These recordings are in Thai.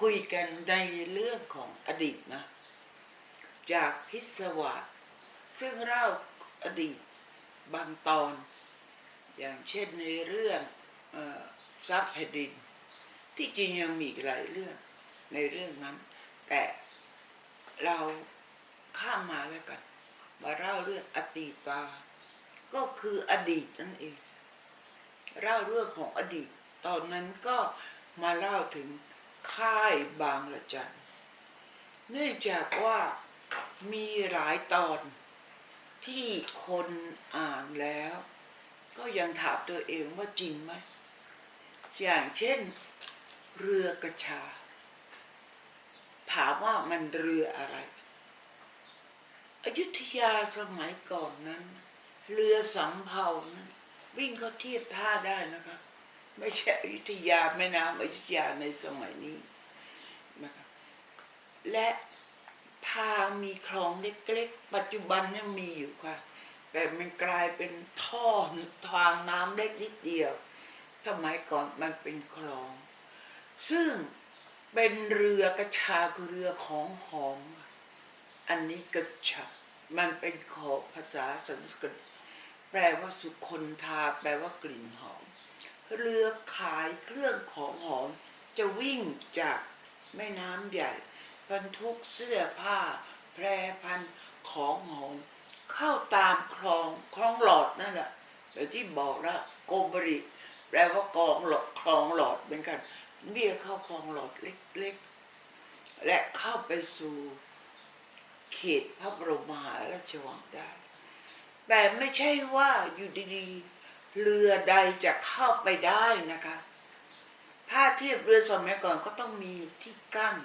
คุยกันในเรื่องของอดีตนะ จากพิศวาสซึ่งเล่าอดีตบางตอน อย่างเช่นในเรื่องทรัพย์แผ่นดิน ที่จริงยังมีหลายเรื่องในเรื่องนั้น แต่เราข้ามมาแล้วกันมาเล่าเรื่องอตีตา ก็คืออดีตนั่นเอง เล่าเรื่องของอดีต ตอนนั้นก็มาเล่าถึง ค่ายบางละจัน เนื่องจากว่ามีหลายตอนที่คนอ่านแล้ว ก็ยังถามตัวเองว่าจริงไหม อย่างเช่น เรือกระชา ถามว่ามันเรืออะไร อยุธยาสมัยก่อนนั้น เรือสำเภานั้นวิ่งเข้าเทียบท่าได้นะคะ ไม่ใช่อยุธยาแม่น้ำอยุธยาในสมัยนี้นะคะและทางมีคลองเล็กๆ ปัจจุบันยังมีอยู่ค่ะ แต่มันกลายเป็นท่อทางน้ำเล็กนิดเดียว สมัยก่อนมันเป็นคลอง ซึ่งเป็นเรือกระชาคือเรือของหอม อันนี้กระชามันเป็นขอภาษาสันสกฤตแปลว่าสุคนทา แปลว่ากลิ่นหอม เรือขายเครื่องของหอม จะวิ่งจากแม่น้ำใหญ่บรรทุกเสื้อผ้า แพรพันของหอม เข้าตามคลองคลองหลอดนั่นแหละเดี๋ยวที่บอกแล้วโกบริแปลว่ากองหลอดคลองหลอดเหมือนกันเรียเข้าคลองหลอดเล็กๆ และเข้าไปสู่เขตพระบรมมหาราชวังได้ แต่ไม่ใช่ว่าอยู่ดีๆ เรือใดจะเข้าไปได้นะคะ ถ้าเทียบเรือสมัยก่อนก็ต้องมีที่กั้น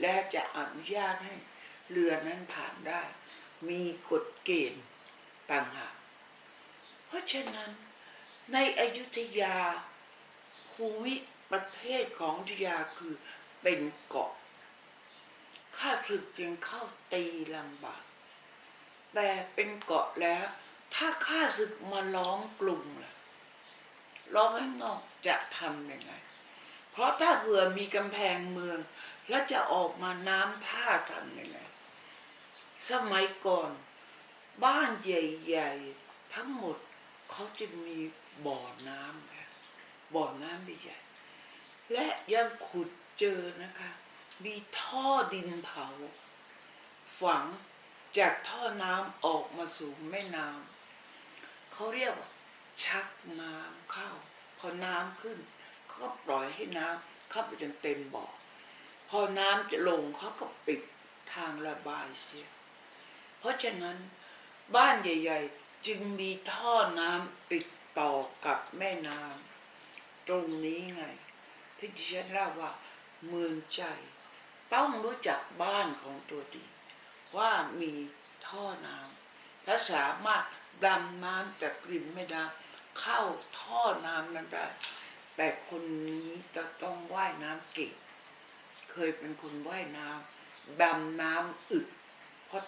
และจะอนุญาตให้เรือนั้นผ่านได้ มีกฎเกณฑ์ต่างหากเพราะฉะนั้นในอยุธยาภูมิประเทศของอยุธยาคือเป็นเกาะข้าศึกจึงเข้าตีลำบากแต่เป็นเกาะแล้ว ถ้าข้าศึกมาล้อมกลุ่มล่ะล้อมให้นอกจะทำยังไง เพราะถ้าเผื่อมีกำแพงเมือง แล้วจะออกมาน้ำท่าทำยังไง สมัยก่อนบ้านใหญ่ๆ ทั้งหมดเขาจะมีบ่อน้ำค่ะบ่อน้ำใหญ่และยังขุดเจอนะคะ มีท่อดินเผา ฝังจากท่อน้ำออกมาสู่แม่น้ำ เขาเรียกว่าชักน้ำเข้า พอน้ำขึ้นเขาก็ปล่อยให้น้ำเข้าไปจนเต็มบ่อพอน้ำจะลงเขาก็ปิดทางระบายเสีย เพราะฉะนั้นบ้านใหญ่ ๆ จึงมีท่อน้ำปิดต่อกับแม่น้ำตรงนี้ไง ที่ดิฉันเล่าว่า เมืองใจ ต้องรู้จักบ้านของตัวดีว่ามีท่อน้ำและสามารถ ดำน้ำจากริมแม่น้ำเข้าท่อน้ำนั้นได้แต่คนนี้จะต้องว่ายน้ำเก่งเคยเป็นคนว่ายน้ำดำน้ำอึดเพราะ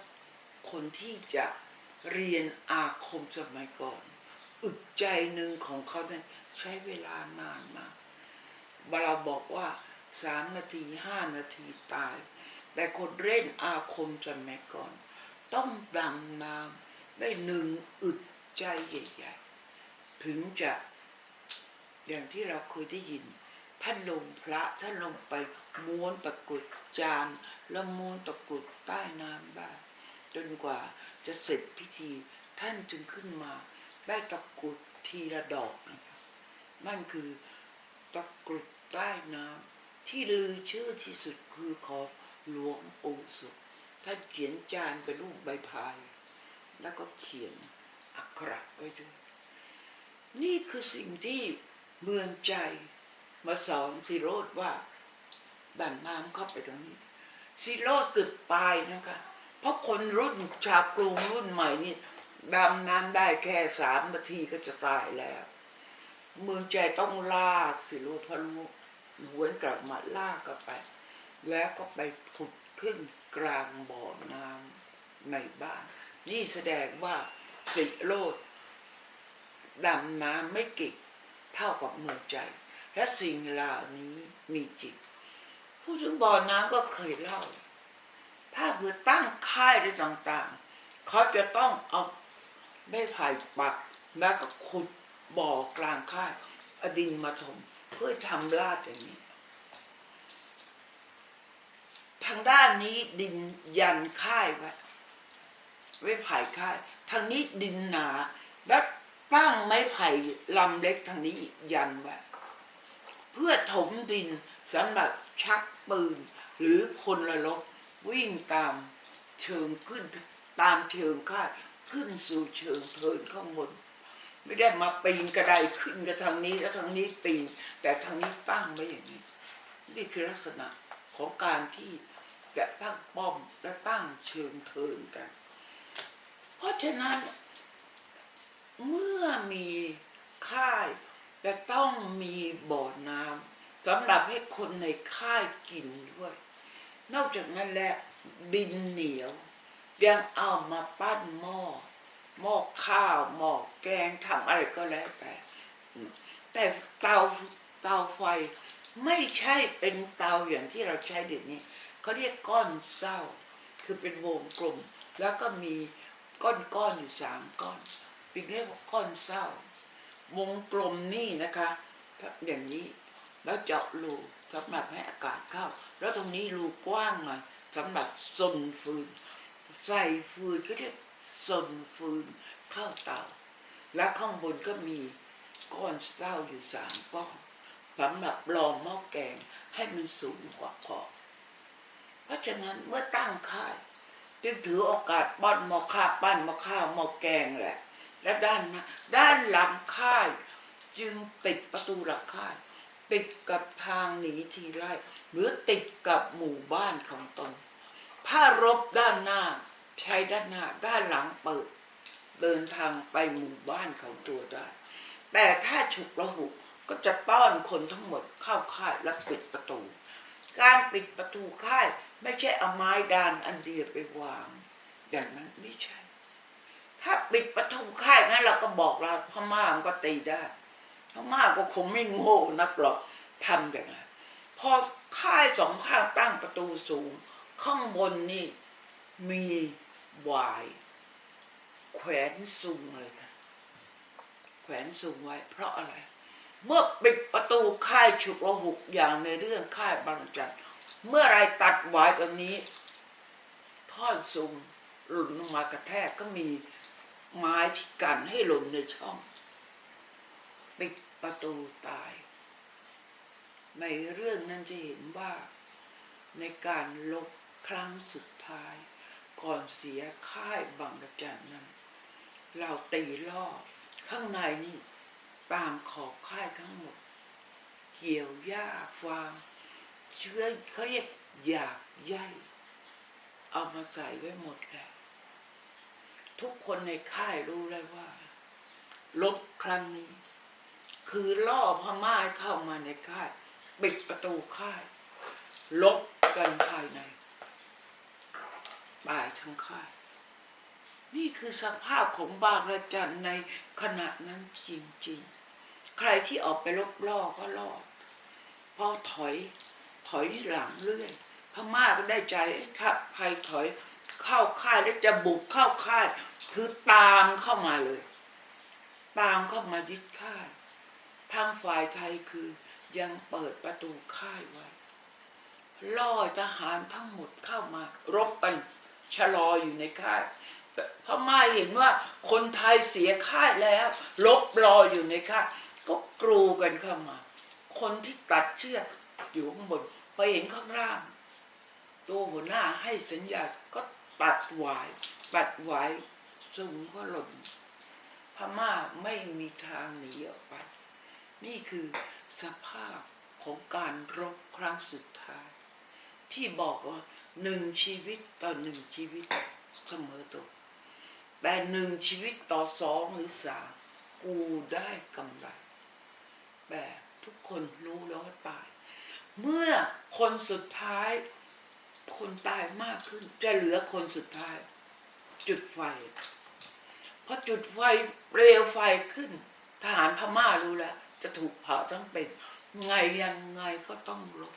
คนที่จะเรียนอาคมสมัยก่อน อึดใจหนึ่งของเขาเนี่ยใช้เวลานานมากเราบอกว่าสามนาทีห้านาทีตาย แต่คนเล่นอาคมสมัยก่อน ต้องดำน้ำ ได้หนึ่งอึดใจใหญ่ๆถึงจะอย่างที่เราเคยได้ยินท่านลงพระท่านลงไปม้วนตะกรุดจานแล้วม้วนตะกรุดใต้น้ำได้จนกว่าจะเสร็จพิธีท่านจึงขึ้นมา ได้ตะกรุดทีละดอกนะครับนั่นคือตะกรุดใต้น้ำที่ลือชื่อที่สุดคือของหลวงปู่สุขท่านเขียนจานเป็นรูปใบพาย แล้วก็เขียนอักขระไว้ด้วย นี่คือสิ่งที่เมืองใจมาสอนสิโรดว่าดันน้ำเข้าไปตรงนี้สิโรดเกือบตายนะคะ เพราะคนรุ่นชาวกรุงรุ่นใหม่นี่ดำน้ำได้แค่สามนาทีก็จะตายแล้ว เมืองใจต้องลากสิโรดพะลูหวนกลับมาลากกลับไป แล้วก็ไปผุดขึ้นกลางบ่อน้ำในบ้าน นี่แสดงว่าสิโรดดำน้ำไม่เก่เท่ากับเมือใจ และสิ่งเหล่านี้มีจริงพูดถึงบ่อน้ำก็เคยเล่า ถ้าเพื่อตั้งค่ายอะไรต่างๆ เขาจะต้องเอาไม้ไผ่ปักแล้วก็ขุดบ่อกลางค่ายอดินมาถมเพื่อทำลาดอย่างนี้ ทางด้านนี้ดินยันค่ายไว้ ไว้ไผ่ค่ายทางนี้ดินหนา แล้วตั้งไม้ไผ่ลำเล็กทางนี้ยันไว้เพื่อถมดินสำหรับชักปืน หรือพลรบวิ่งตามเชิงขึ้นตามเชิงค่ายขึ้นสู่เชิงเทินข้างบน ไม่ได้มาปีนกระไดขึ้นกับทางนี้แล้วทางนี้ปีน แต่ทางนี้ตั้งไว้อย่างนี้ นี่คือลักษณะของการที่จะตั้งป้อมและตั้งเชิงเทินกัน เพราะฉะนั้น เมื่อมีค่ายจะต้องมีบ่อน้ำสำหรับให้คนในค่ายกินด้วย นอกจากนั้นแล้วดินเหนียว ยังเอามาปั้นหม้อหม้อข้าวหม้อแกงทำอะไรก็แล้วแต่ แต่เตาเตาไฟไม่ใช่เป็นเตาอย่างที่เราใช้เดี๋ยวนี้เขาเรียกก้อนเศร้า คือเป็นวงกลมแล้วก็มี ก้อนก้อนอยู่สามก้อนเป็นเรียกว่าก้อนเศร้าวงกลมนี่นะคะอย่างนี้แล้วเจาะรูสำหรับให้อากาศเข้า แล้วตรงนี้รูกว้างหน่อยสำหรับสนฟืน ใส่ฟืนก็เรียกสนฟืนเข้าเตาและข้างบนก็มีก้อนเศร้าอยู่สามก้อนสำหรับรองหม้อแกงให้มันสูงกว่าขอบเพราะฉะนั้นเมื่อตั้งค่าย จึงถือโอกาสป้อนหม้อข้าวปั้นหม้อข้าวหม้อแกงแหละ และด้านหน้าด้านหลังค่าย จึงติดประตูหลังค่าย ติดกับทางหนีทีไล่หรือติดกับหมู่บ้านของตนถ้ารบด้านหน้าใช้ด้านหน้าด้านหลังเปิด เดินทางไปหมู่บ้านของตัวได้ แต่ถ้าฉุกระหุกก็จะต้อนคนทั้งหมดเข้าค่ายและปิดประตู การปิดประตูค่าย ไม่ใช่เอาไม้ดานอันเดียวไปวาง อย่างนั้นไม่ใช่ ถ้าปิดประตูค่ายนั้นเราก็บอกเราพม่ามันก็ตีได้พม่าก็คงไม่โง่นักหรอกทำอย่างนั้นพอค่ายสองข้างตั้งประตูสูง ข้างบนนี่มีหวายแขวนสูงเลยค่ะแขวนสูงไว้ เพราะอะไร เมื่อปิดประตูค่ายฉุกระหุกอย่างในเรื่องค่ายบางจันทร์ เมื่อไรตัดวายตรงนี้ท่อนสูงหล่นลงมากระแทกก็มีไม้ที่กันให้หล่นในช่องปิดประตูตาย ในเรื่องนั้นจะเห็นว่า ในการลบครั้งสุดท้าย ก่อนเสียค่ายบางระจันนั้น เราตีล่อข้างในนี่ตามขอบค่ายทั้งหมด เหี่ยวหญ้าฟาง เชื้อเขาเรียกหยากใยเอามาใส่ไว้หมดแล้วทุกคนในค่ายรู้แล้วว่าลบครั้งนี้ คือล่อพม่าเข้ามาในค่ายปิดประตูค่ายลบกันภายในตายทั้งค่าย นี่คือสภาพของบางระจันในขณะนั้นจริงๆ ใครที่ออกไปลบล่อก็รอดพอถอย ถอยหลังเรื่อยพม่าก็ได้ใจถ้าใครถอยเข้าค่ายแล้วจะบุกเข้าค่ายคือตามเข้ามาเลย ตามเข้ามายึดค่ายทางฝ่ายไทยคือยังเปิดประตูค่ายไว้ล่อทหารทั้งหมดเข้ามา รบกันชะลออยู่ในค่ายพม่าเห็นว่าคนไทยเสียค่ายแล้วลบรออยู่ในค่ายก็กรูกันเข้ามา คนที่ตัดเชือก อยู่ข้างบนพอเห็นข้างล่าง ตัวหัวหน้าให้สัญญาณก็ตัดหวายตัดหวายสูงก็หล่นพม่าไม่มีทางหนีออกไป นี่คือสภาพของการรบครั้งสุดท้าย ที่บอกว่าหนึ่งชีวิตต่อหนึ่งชีวิตเสมอตัวแต่หนึ่งชีวิตต่อสองหรือสามกูได้กำไร แต่ทุกคนรู้แล้วว่าตาย เมื่อคนสุดท้าย คนตายมากขึ้น จะเหลือคนสุดท้าย จุดไฟพอจุดไฟเปลวไฟขึ้น ทหารพม่ารู้แล้วจะถูกเผาทั้งเป็น ไงยังไงก็ต้องลบ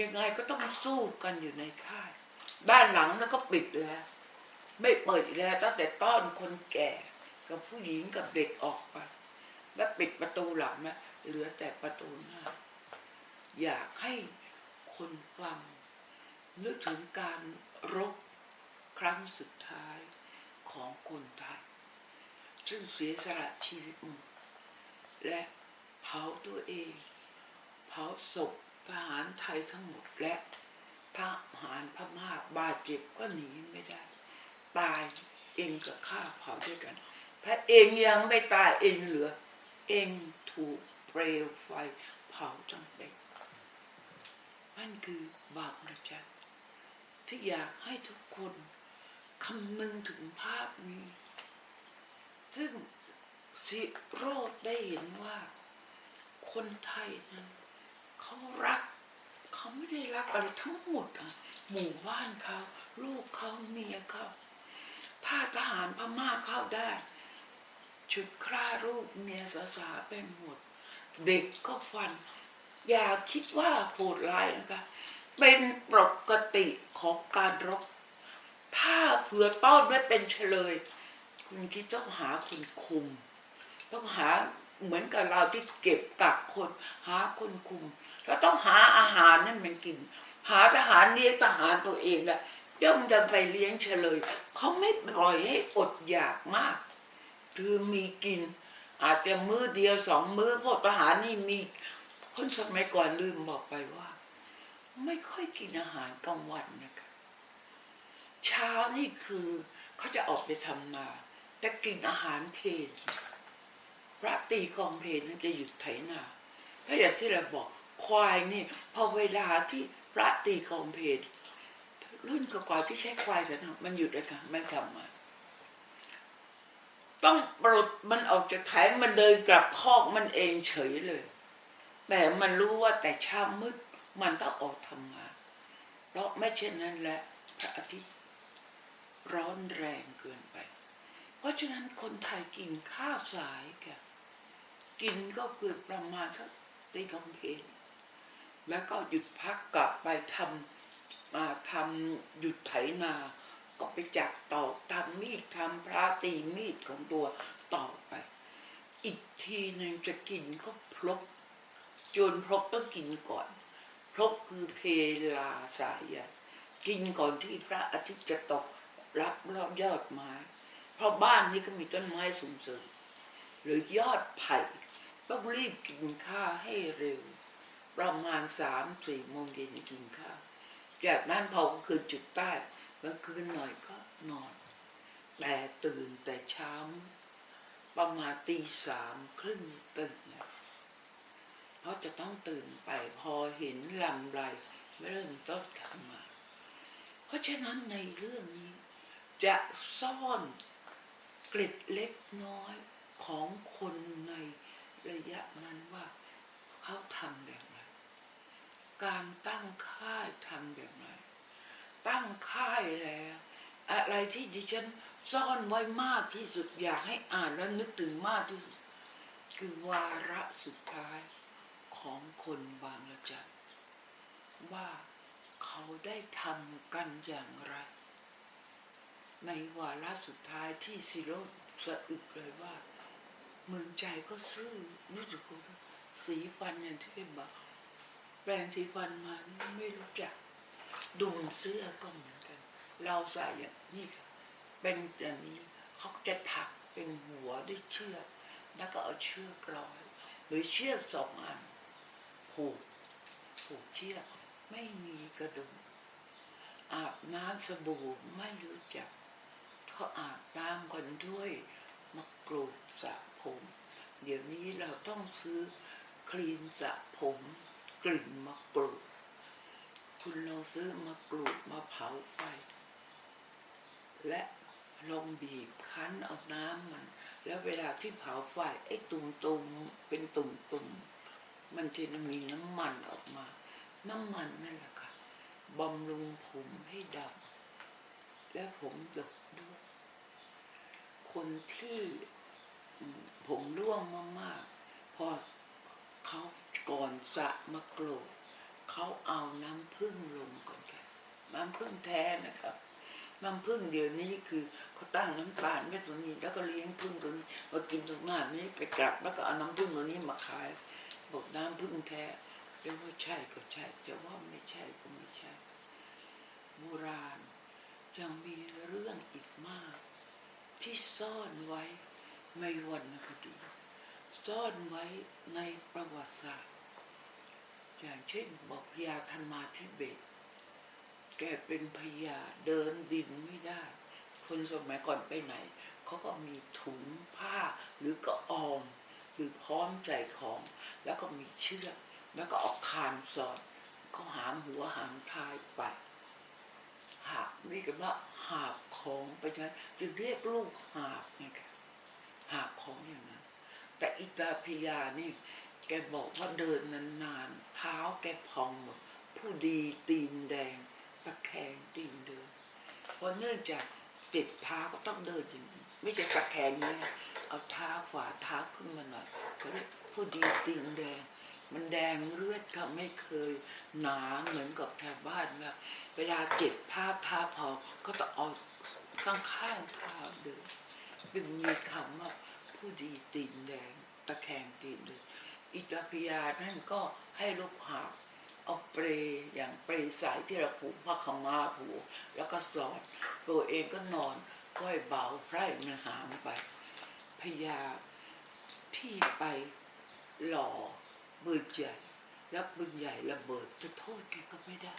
ยังไงก็ต้องสู้กันอยู่ในค่าย บ้านหลังแล้วก็ปิดแล้ว ไม่เปิดแล้วตั้งแต่ต้อนคนแก่ กับผู้หญิงกับเด็กออกไป แล้วปิดประตูหลังนะเหลือแต่ประตูหน้า อยากให้คนฟัง นึกถึงการรบครั้งสุดท้ายของคนไทยซึ่งเสียสละชีวิตและเผาตัวเอง เผาศพทหารไทยทั้งหมดและทหารพม่าบาดเจ็บก็หนีไม่ได้ ตายเองกับข้าเผาด้วยกัน ถ้าเองยังไม่ตายเองเหลือ เองถูกเปลวไฟเผาจังเป็น นั่นคือบาปนะจ๊ะที่อยากให้ทุกคนคำนึงถึงภาพนี้ ซึ่งสิโรดได้เห็นว่า คนไทยนั้นเขารัก เขาไม่ได้รักอะไรทั้งหมดอะหมู่บ้านเขาลูกเขาเมียเขาถ้าทหารพม่าเข้าได้ชุดคร่าลูกเมียสาสาเป็นหมด เด็กก็ฟัน อย่าคิดว่าโหดร้ายนะคะ เป็นปกติของการรบ ถ้าเผื่อต้อนไม่เป็นเฉลย คุณคิดต้องหาคนคุม ต้องหาเหมือนกับเราที่เก็บกักคน หาคนคุม แล้วต้องหาอาหารนั่นมันกิน หาทหารเลี้ยงทหารตัวเองแหละย่อมจะไปเลี้ยงเฉลย เขาไม่ปล่อยให้อดอยากมาก คือมีกิน อาจจะมื้อเดียวสองมื้อพวกทหารนี่มี คนสมัยก่อนลืมบอกไปว่า ไม่ค่อยกินอาหารกลางวันนะคะเช้านี่คือเขาจะออกไปทำนาแต่กินอาหารเพลนพระตีกองเพลนนั่นจะหยุดไถนาถ้าอย่างที่เราบอกควายนี่พอเวลาที่พระตีกองเพลนรุ่นก่อนที่ใช้ควายกันนะมันหยุดเลยค่ะไม่ทำมาต้องปลดมันออกจากไถมันเดินกลับคอกมันเองเฉยเลย แต่มันรู้ว่าแต่เช้ามืดมันต้องออกทำงานเพราะไม่เช่นนั้นแหละพระอาทิตย์ร้อนแรงเกินไป เพราะฉะนั้นคนไทยกินข้าวสายแกกินก็เกิดประมาณสักตีกองเพลแล้วก็หยุดพักกลับไปทำมาทำหยุดไถนา ก็ไปจับตอกทำมีดทำพระตีมีดของตัวต่อไป อีกทีหนึ่งจะกินก็พลบ จนพบต้องกินก่อนพบคือเพลาสายกินก่อนที่พระอาทิตย์จะตกรับรอบยอดไม้เพราะบ้านนี้ก็มีต้นไม้สูงสูงหรือยอดไผ่ต้องรีบกินข้าวให้เร็ว ประมาณสามสี่โมงเย็นกินข้าวจากนั้นพอกลางคืนจุดใต้กลางคืนหน่อยก็นอน แต่ตื่นแต่เช้าประมาณตีสามครึ่งตื่น เนี่ยเพราจะต้องตื่นไปพอเห็นลำไรเริ่มต้นทำมา เพราะฉะนั้นในเรื่องนี้ จะซ่อนกร็ดเล็กน้อยของคนในระยะนั้นว่าเขาทำแบบไหนการตั้งค่ายทำแบบไหนตั้งค่ายแล้ว อะไรที่ดิฉันซ่อนไว้มากที่สุดอยากให้อ่านแล้วนึกถึงมากที่สุด คือวาระสุดท้าย ของคนบางระจันว่าเขาได้ทำกันอย่างไร ในวาระสุดท้ายที่ซิโรสะอึกเลยว่า เมืองใจก็ซื่อรู้สึกสีฟันอย่างที่เป็นบอกแปรงสีฟันมาไม่รู้จักดุมเสื้อก็เหมือนกัน เราใส่อย่างนี้ค่ะเป็นอย่างนี้เขาจะถักเป็นหัวด้วยเชือกแล้วก็เอาเชือกร้อย หรือเชือกสองอัน ผูกผูกเชือกไม่มีกระดุมอาบน้ำสบู่ไม่รู้จักเขาอาบน้ำกันด้วยมะกรูดสระผม เดี๋ยวนี้เราต้องซื้อครีมสระผมกลิ่นมะกรูด คุณลองซื้อมะกรูดมาเผาไฟ และลองบีบคั้นเอาน้ำมัน แล้วเวลาที่เผาไฟไอ้ตุ่มตุ่มๆเป็นตุ่มตุ่มๆ มันจะมีน้ำมันออกมา น้ำมันนั่นแหละค่ะบำรุงผมให้ดำและผมดกด้วยคนที่ผมร่วงมากๆ พอเขาก่อนสระมะกรูดเขาเอาน้ำผึ้งลงก่อนค่ะน้ำผึ้งแท้นะครับ น้ำผึ้งเดี๋ยวนี้คือเขาตั้งน้ำตาลไว้ตรงนี้ แล้วก็เลี้ยงผึ้งตรงนี้มากินตรงหน้านี้ไปกลับแล้วก็เอาน้ำผึ้งตรงนี้มาขาย บอกน้ำผึ้งแท้จะว่าใช่ก็ใช่ จะว่าไม่ใช่ก็ไม่ใช่ โบราณยังมีเรื่องอีกมาก ที่ซ่อนไว้ในวรรณคดีซ่อนไว้ในประวัติศาสตร์ อย่างเช่นบอกพญาคันมาทิเบต แกเป็นพญาเดินดินไม่ได้ คนสมัยก่อนไปไหน เขาก็มีถุงผ้าหรือกระออม หรือพร้อมใส่ของ แล้วก็มีเชือกแล้วก็ออกคานสอดก็หามหัวหางท้ายไปหาบนี่กันว่าหาบของไปใช่ไหมจึงเรียกลูกหาบไงคะหาบของอย่างนั้น แต่อิตาพิยานี่ แกบอกว่าเดินนานๆเท้าแกพองหมดผู้ดีตีนแดงตะแคงตีนเดินเพราะเนื่องจากเจ็บเท้าก็ต้องเดินอย่างนี้ ไม่ใช่ตะแคงนี้นะเอาเท้าฝ่าเท้าขึ้นมาหน่อยเขาเรียกผู้ดีตีนแดง มันแดงเลือดเขาไม่เคยหนาเหมือนกับแถวบ้านแบบเวลาเจ็บเท้าเท้าพอก็ต้องเอาข้างข้างๆเท้าเดินจึงมีคำว่าผู้ดีตีนแดงตะแคงตีนเดินอิตาพิยานั่นก็ให้ลูกหาเอาเปรย์อย่างเปรย์สายที่เราผูกผ้าขาวมาผูกแล้วก็สอดตัวเองก็นอน ก้อยเบาไพร่มันหามไปพญาที่ไปหล่อปืนใหญ่แล้วปืนใหญ่ระเบิดจะโทษแกก็ไม่ได้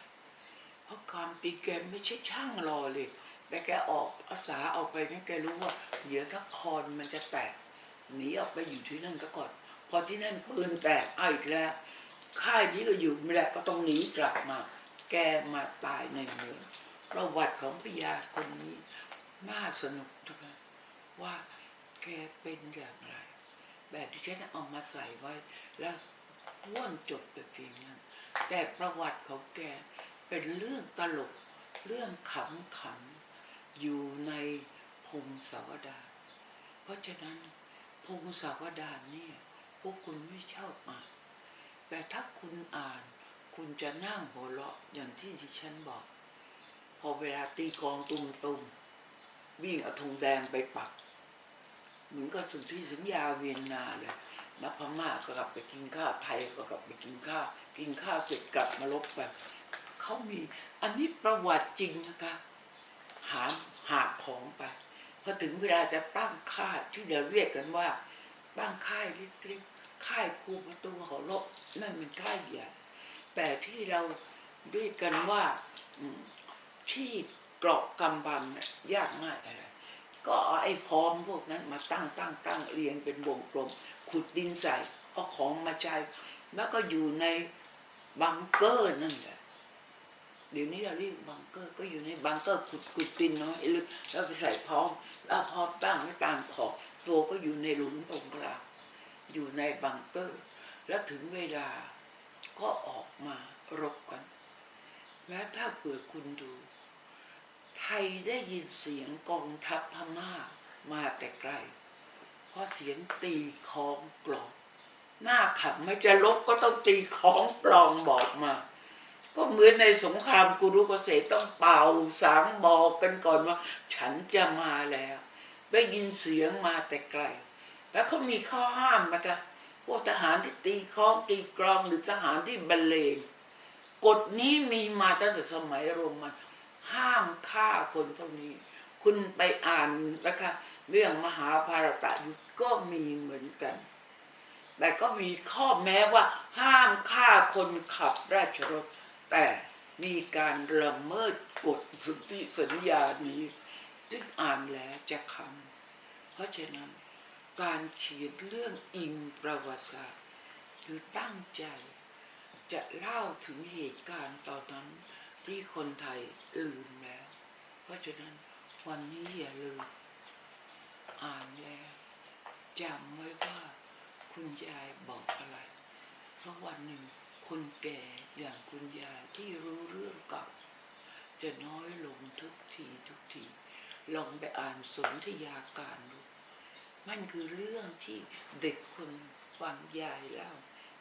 เพราะความตีแกไม่ใช่ช่างรอเลย แต่แกออกอาสาออกไปเนี่ยแกรู้ว่าเดี๋ยวถ้าคอนมันจะแตกหนีออกไปอยู่ที่นั่นก็ก่อน พอที่นั่นปืนแตกเอาอีกแล้วค่ายนี้ก็อยู่ไม่ได้ก็ต้องหนีกลับมา แกมาตายในเมืองประวัติของพญาคนนี้ น่าสนุกทุกคนว่าแกเป็นอย่างไร แบบที่ฉันเอามาใส่ไว้ แล้วว่วนจบไปเพียงนั้น แต่ประวัติของแกเป็นเรื่องตลก เรื่องขำขันอยู่ในพงศาวดารเพราะฉะนั้นพงศาวดารเนี่ยพวกคุณไม่ชอบอ่านแต่ถ้าคุณอ่านคุณจะนั่งหัวเราะอย่างที่ดิฉันบอก พอเวลาตีกองตุมตุม วิ่งเอาธงแดงไปปักเหมือนกับสุนทรีสัญญาเวียนนาเลยนักพม่าก็กลับไปกินข้าวไทยก็กลับไปกินข้าวกินข้าวเสร็จกลับมาลบไปเขามีอันนี้ประวัติจริงนะคะหามหาของไปพอถึงเวลาจะตั้งค่ายที่เราเรียกกันว่า ตั้งค่ายเล็กๆค่ายครูประตูหอลบนั่นเป็นค่ายใหญ่แต่ที่เราเรียกกันว่าที่ กราะกำบังเนี่ยยากง่ายอะไรก็เอาไอ้พร้อมพวกนั้นมาตั้งตั้งตั้งเรียงเป็นวงกลม ขุดดินใส่เอาของมาใช้แล้วก็อยู่ในบังเกอร์นั่นแหละเดี๋ยวนี้เราเรียกบังเกอร์ก็อยู่ในบังเกอร์ขุดขุดดินเนาะไอ้ลึกแล้วไปใส่พร้อมแล้วพอตั้งไว้ตามขอบตัวก็อยู่ในหลุมตรงกลางอยู่ในบังเกอร์ แล้วถึงเวลาก็ออกมารบกัน และถ้าเปิดคุณดู ไทยได้ยินเสียงกองทัพพม่ามาแต่ไกล เพราะเสียงตีของกลอง หน้าขับไม่จะลบก็ต้องตีของปลองบอกมา ก็เหมือนในสงครามกุรุกเกษตรต้องเป่าสางบอกกันก่อนว่า ฉันจะมาแล้ว ได้ยินเสียงมาแต่ไกล แล้วเขามีข้อห้ามนะคะพวกทหารที่ตีค้องตีกลองหรือทหารที่บรรเลงกฎนี้มีมาตั้งแต่สมัยโรมัน ห้ามฆ่าคนพวกนี้ คุณไปอ่านนะคะเรื่องมหาภารตะยุทธก็มีเหมือนกัน แต่ก็มีข้อแม้ว่าห้ามฆ่าคนขับราชรถ แต่มีการละเมิดกฎสนธิสัญญานี้ซึ่งอ่านแล้วจะคำเพราะฉะนั้นการเขียนเรื่องอิงประวัติศาสตร์คือตั้งใจ จะเล่าถึงเหตุการณ์ตอนนั้น ที่คนไทยลืมแล้ว เพราะฉะนั้นวันนี้อย่าลืม อ่านแล้วจำไว้ว่าคุณยายบอกอะไร เพราะวันหนึ่งคนแก่อย่างคุณยายที่รู้เรื่องเก่าจะน้อยลงทุกทีทุกทีลองไปอ่านสนธยาการดู มันคือเรื่องที่เด็กคนฟังยายเล่า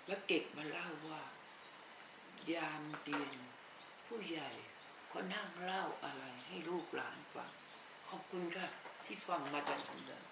แล้วเก็บมาเล่าว่ายามเตียน ผู้ใหญ่ก็นั่งเล่าอะไรให้ลูกหลานฟัง ขอบคุณค่ะที่ฟังมาดังนั้น